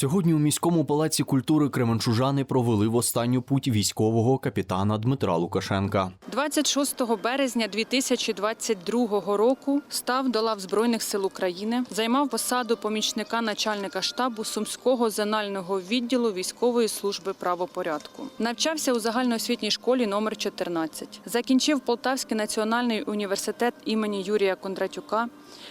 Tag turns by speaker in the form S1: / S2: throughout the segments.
S1: Сьогодні у міському палаці культури Кременчужани провели в останню путь військового капітана Дмитра Лукашенка.
S2: 26 березня 2022 року став до лав Збройних сил України, займав посаду помічника начальника штабу Сумського зонального відділу військової служби правопорядку. Навчався у загальноосвітній школі номер 14. Закінчив Полтавський національний університет імені Юрія Кондратюка,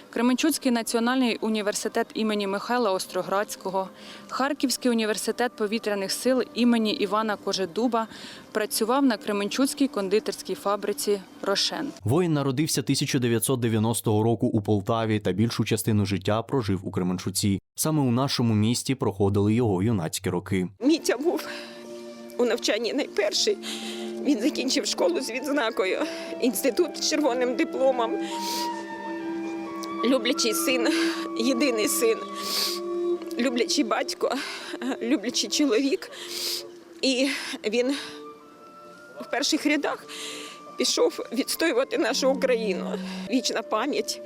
S2: Кременчуцький національний університет імені Михайла Остроградського, Харківський університет повітряних сил імені Івана Кожедуба. Працював на Кременчуцькій кондитерській фабриці Рошен.
S1: Воїн народився 1990 року у Полтаві та більшу частину життя прожив у Кременчуці. Саме у нашому місті проходили його юнацькі роки.
S3: Мітя був у навчанні найперший. Він закінчив школу з відзнакою, інститут з червоним дипломом. Люблячий син, єдиний син, люблячий батько, люблячий чоловік. І він в перших рядах пішов відстоювати нашу Україну. Вічна пам'ять,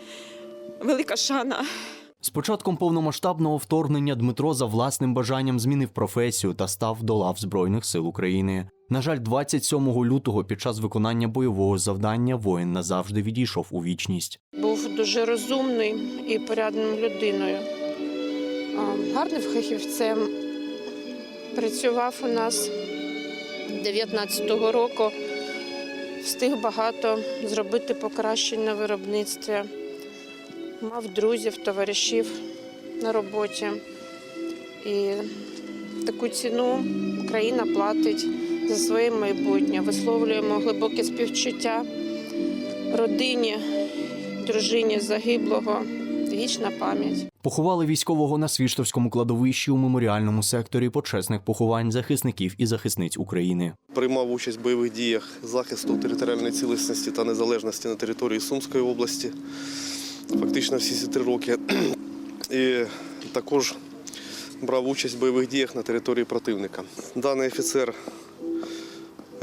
S3: велика шана.
S1: З початком повномасштабного вторгнення Дмитро за власним бажанням змінив професію та став до лав Збройних сил України. На жаль, 27 лютого під час виконання бойового завдання воїн назавжди відійшов у вічність.
S4: був дуже розумний і порядною людиною. Гарним фахівцем. Працював у нас 19-го року, встиг багато зробити покращень на виробництві. Мав друзів, товаришів на роботі. І таку ціну Україна платить за своє майбутнє. Висловлюємо глибоке співчуття родині, дружині загиблого. Вічна пам'ять.
S1: Поховали військового на Свіштовському кладовищі у меморіальному секторі почесних поховань захисників і захисниць України.
S5: Приймав участь в бойових діях захисту територіальної цілісності та незалежності на території Сумської області. Фактично всі ці три роки. І також брав участь в бойових діях на території противника. Даний офіцер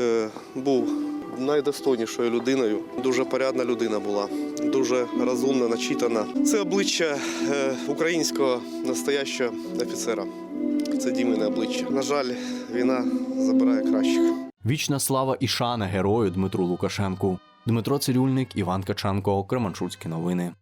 S5: е, був найдостойнішою людиною. Дуже порядна людина була, дуже розумна, начитана. Це обличчя е, українського настоящого офіцера. Це Дімине обличчя. На жаль, війна забирає кращих.
S1: Вічна слава і шана герою Дмитру Лукашенку. Дмитро Цирюльник, Іван Каченко, Кременчуцькі новини.